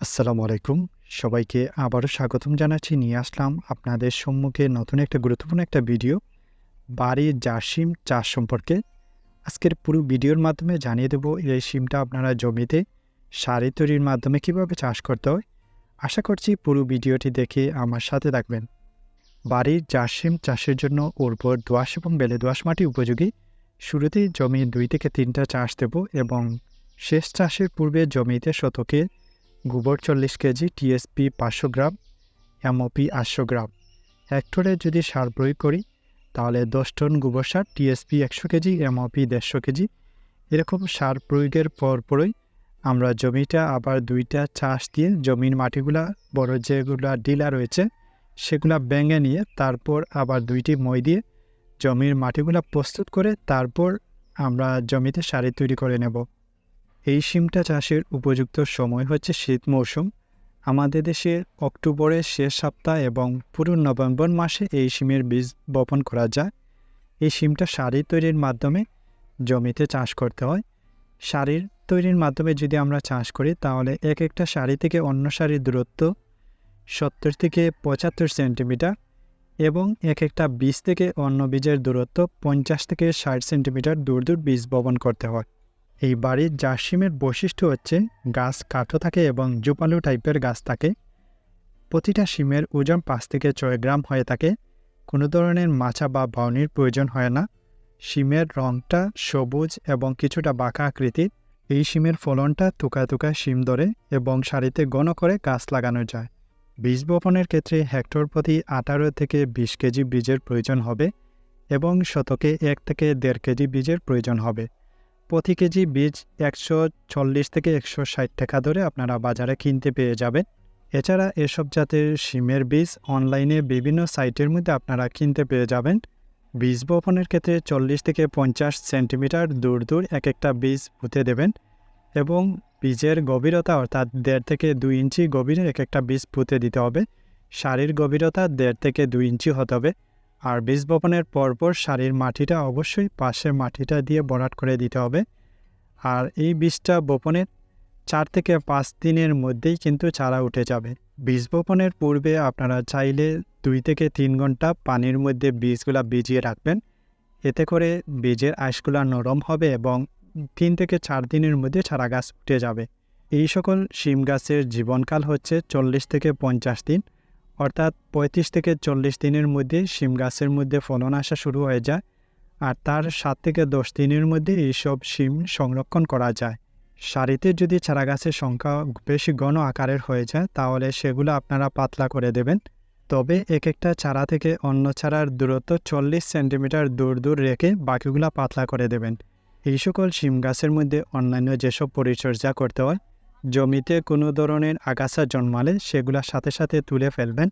আসসালামু আলাইকুম। সবাইকে আবারও স্বাগতম জানাচ্ছি। নিয়ে আসলাম আপনাদের সম্মুখে নতুন একটা গুরুত্বপূর্ণ একটা ভিডিও বাড়ির জার সিম চাষ সম্পর্কে। আজকের পুরো ভিডিওর মাধ্যমে জানিয়ে দেবো, এই সিমটা আপনারা জমিতে সারি তৈরির মাধ্যমে কীভাবে চাষ করতে হয়। আশা করছি পুরো ভিডিওটি দেখে আমার সাথে থাকবেন। বাড়ির জার সিম চাষের জন্য উর্বর দোয়াশ এবং বেলে দোয়াশ মাটি উপযোগী। শুরুতেই জমি দুই থেকে তিনটা চাষ দেব এবং শেষ চাষের পূর্বে জমিতে শতকে গোবর চল্লিশ কেজি টিএসপি পাঁচশো গ্রাম এমওপি আটশো গ্রাম। হেক্টরে যদি সার প্রয়োগ করি, তাহলে দশ টন গোবর সার টিএসপি একশো কেজি এমওপি দেড়শো কেজি। এরকম সার প্রয়োগের পরপরই আমরা জমিটা আবার দুইটা চাষ দিয়ে জমির মাটিগুলা, বড় যেগুলা ডিলা রয়েছে, সেগুলা ব্যাঙে নিয়ে তারপর আবার দুইটি মই দিয়ে জমির মাটিগুলা প্রস্তুত করে তারপর আমরা জমিতে সারি তৈরি করে নেব। এই সিমটা চাষের উপযুক্ত সময় হচ্ছে শীত মৌসুম। আমাদের দেশে অক্টোবরের শেষ সপ্তাহ এবং পুরো নভেম্বর মাসে এই সিমের বীজ বপন করা যায়। এই সিমটা সারি তৈরির মাধ্যমে জমিতে চাষ করতে হয়। সারির তৈরির মাধ্যমে যদি আমরা চাষ করি, তাহলে এক একটা শাড়ি থেকে অন্য শাড়ির দূরত্ব সত্তর থেকে পঁচাত্তর সেন্টিমিটার এবং এক একটা বীজ থেকে অন্য বীজের দূরত্ব পঞ্চাশ থেকে ষাট সেন্টিমিটার দূর দূর বীজ বপন করতে হয়। এই বাড়ির জাসিমের বৈশিষ্ট্য হচ্ছে গাছ কাঠো থাকে এবং জুপালু টাইপের গাছ থাকে। প্রতিটা সিমের ওজন পাঁচ থেকে ছয় গ্রাম হয়ে থাকে। কোনো ধরনের মাচা বা বাউনির প্রয়োজন হয় না। সিমের রঙটা সবুজ এবং কিছুটা বাঁকা আকৃতির। এই সিমের ফলনটা তুকা তুকা সিম ধরে এবং সারিতে ঘন করে গাছ লাগানো যায়। বীজ বপনের ক্ষেত্রে হেক্টর প্রতি আঠারো থেকে বিশ কেজি বীজের প্রয়োজন হবে এবং শতকে এক থেকে দেড় কেজি বীজের প্রয়োজন হবে। প্রতি কেজি বীজ একশো চল্লিশ থেকে একশো ষাট টাকা ধরে আপনারা বাজারে কিনতে পেয়ে যাবেন। এছাড়া এসব জাতের সিমের বীজ অনলাইনে বিভিন্ন সাইটের মধ্যে আপনারা কিনতে পেয়ে যাবেন। বীজ বপনের ক্ষেত্রে চল্লিশ থেকে পঞ্চাশ সেন্টিমিটার দূর দূর এক একটা বীজ পুঁতে দেবেন এবং বীজের গভীরতা অর্থাৎ দেড় থেকে দুই ইঞ্চি গভীরে এক একটা বীজ পুঁতে দিতে হবে। সারির গভীরতা দেড় থেকে দুই ইঞ্চি হতে হবে। আর বীজ বপনের পরপর সারির মাটিটা অবশ্যই পাশের মাটিটা দিয়ে বরাট করে দিতে হবে। আর এই বীজটা বপনের চার থেকে পাঁচ দিনের মধ্যেই কিন্তু চারা উঠে যাবে। বীজ বপনের পূর্বে আপনারা চাইলে দুই থেকে তিন ঘণ্টা পানির মধ্যে বীজগুলা ভিজিয়ে রাখবেন। এতে করে বীজের আঁশগুলা নরম হবে এবং তিন থেকে চার দিনের মধ্যে চারা গাছ উঠে যাবে। এই সকল শিম গাছের জীবনকাল হচ্ছে চল্লিশ থেকে পঞ্চাশ দিন। অর্থাৎ পঁয়ত্রিশ থেকে চল্লিশ দিনের মধ্যে শিম গাছের মধ্যে ফলন আসা শুরু হয়ে যায়, আর তার সাত থেকে দশ দিনের মধ্যে এইসব শিম সংরক্ষণ করা যায়। সারিতে যদি চারা গাছের সংখ্যা বেশি ঘন আকারের হয়ে যায়, তাহলে সেগুলো আপনারা পাতলা করে দেবেন। তবে এক একটা চারা থেকে অন্য চারার দূরত্ব চল্লিশ সেন্টিমিটার দূর দূর রেখে বাকিগুলা পাতলা করে দেবেন। এই সকল শিম গাছের মধ্যে অন্যান্য যেসব পরিচর্যা করতে হয় জমিতে কোনো ধরনের আগাছা জন্মালে সেগুলা সাথে সাথে তুলে ফেলবেন।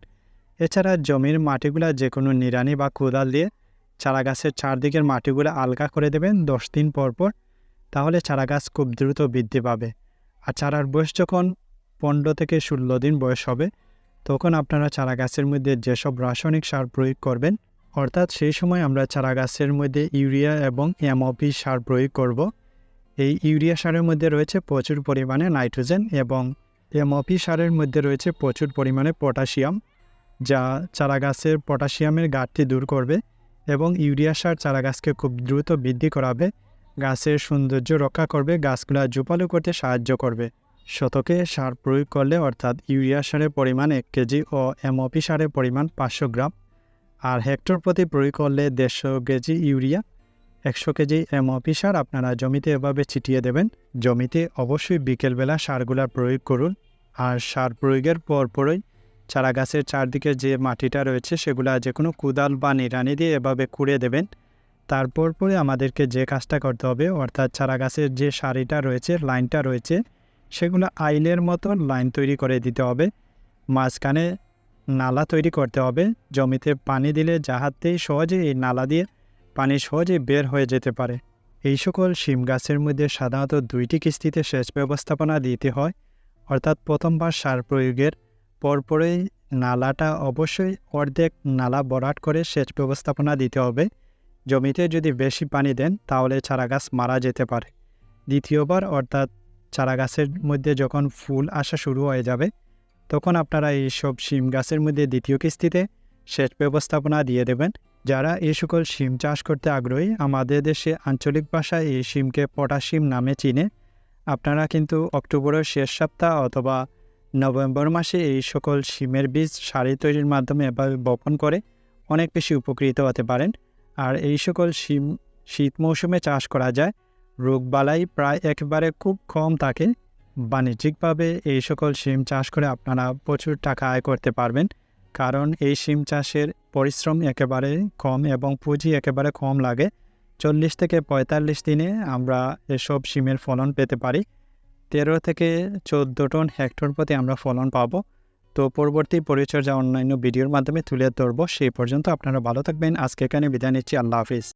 এছাড়া জমির মাটিগুলা যে কোনো নিড়ানি বা কোদাল দিয়ে চারা গাছের চারদিকের মাটিগুলো আলগা করে দেবেন দশ দিন পর পর, তাহলে চারা গাছ খুব দ্রুত বৃদ্ধি পাবে। আর চারার বয়স যখন পনেরো থেকে ষোলো দিন বয়স হবে, তখন আপনারা চারা গাছের মধ্যে যেসব রাসায়নিক সার প্রয়োগ করবেন, অর্থাৎ সেই সময় আমরা চারা গাছের মধ্যে ইউরিয়া এবং এমওপি সার প্রয়োগ করব। এই ইউরিয়া সারের মধ্যে রয়েছে প্রচুর পরিমাণে নাইট্রোজেন এবং এমওপি সারের মধ্যে রয়েছে প্রচুর পরিমাণে পটাশিয়াম, যা চারা গাছের পটাশিয়ামের ঘাটতি দূর করবে এবং ইউরিয়া সার চারা গাছকে খুব দ্রুত বৃদ্ধি করাবে, গাছের সৌন্দর্য রক্ষা করবে, গাছগুলা জোপালো করতে সাহায্য করবে। শতকে সার প্রয়োগ করলে অর্থাৎ ইউরিয়া সারের পরিমাণ এক কেজি ও এমওপি সারের পরিমাণ পাঁচশো গ্রাম, আর হেক্টর প্রতি প্রয়োগ করলে দেড়শো কেজি ইউরিয়া একশো কেজি এমওপি সার আপনারা জমিতে এভাবে ছিটিয়ে দেবেন। জমিতে অবশ্যই বিকেলবেলা সারগুলার প্রয়োগ করুন। আর সার প্রয়োগের পরপরই চারা গাছের চারদিকে যে মাটিটা রয়েছে সেগুলা যে কোনো কুদাল বা নিড়ানি দিয়ে এভাবে কুড়ে দেবেন। তারপর পরে আমাদেরকে যে কাজটা করতে হবে, অর্থাৎ চারা গাছের যে সারিটা রয়েছে, লাইনটা রয়েছে, সেগুলো আইলের মতো লাইন তৈরি করে দিতে হবে। মাঝখানে নালা তৈরি করতে হবে। জমিতে পানি দিলে যাহাতেই সহজে এই নালা দিয়ে পানি সহজেই বের হয়ে যেতে পারে। এই সকল শিম গাছের মধ্যে সাধারণত দুইটি কিস্তিতে সেচ ব্যবস্থাপনা দিতে হয়, অর্থাৎ প্রথমবার সার প্রয়োগের পরপরই নালাটা অবশ্যই অর্ধেক নালা বরাট করে সেচ ব্যবস্থাপনা দিতে হবে। জমিতে যদি বেশি পানি দেন, তাহলে চারা গাছ মারা যেতে পারে। দ্বিতীয়বার, অর্থাৎ চারা গাছের মধ্যে যখন ফুল আসা শুরু হয়ে যাবে, তখন আপনারা এই সব শিম গাছের মধ্যে দ্বিতীয় কিস্তিতে সেচ ব্যবস্থাপনা দিয়ে দেবেন। যারা এই সকল শিম চাষ করতে আগ্রহী, আমাদের দেশে আঞ্চলিক ভাষায় এই শিমকে পটাশিম নামে চিনে। আপনারা কিন্তু অক্টোবরের শেষ সপ্তাহ অথবা নভেম্বর মাসে এই সকল শিমের বীজ সারি তৈরির মাধ্যমে এভাবে বপন করে অনেক বেশি উপকৃত হতে পারেন। আর এই সকল শিম শীত মৌসুমে চাষ করা যায়। রোগবালাই প্রায় একেবারে খুব কম থাকে। বাণিজ্যিকভাবে এই সকল শিম চাষ করে আপনারা প্রচুর টাকা আয় করতে পারবেন। কারণ এই শিম চাষের পরিশ্রম একেবারে কম এবং পুঁজি একেবারে কম লাগে। চল্লিশ থেকে পঁয়তাল্লিশ দিনে আমরা এসব শিমের ফলন পেতে পারি। তেরো থেকে চোদ্দ টন হেক্টর প্রতি আমরা ফলন পাব। তো পরবর্তী পরিচর্যা অন্যান্য ভিডিওর মাধ্যমে তুলে ধরবো। সেই পর্যন্ত আপনারা ভালো থাকবেন। আজকে এখানে বিদায় নিচ্ছি। আল্লাহ হাফিজ।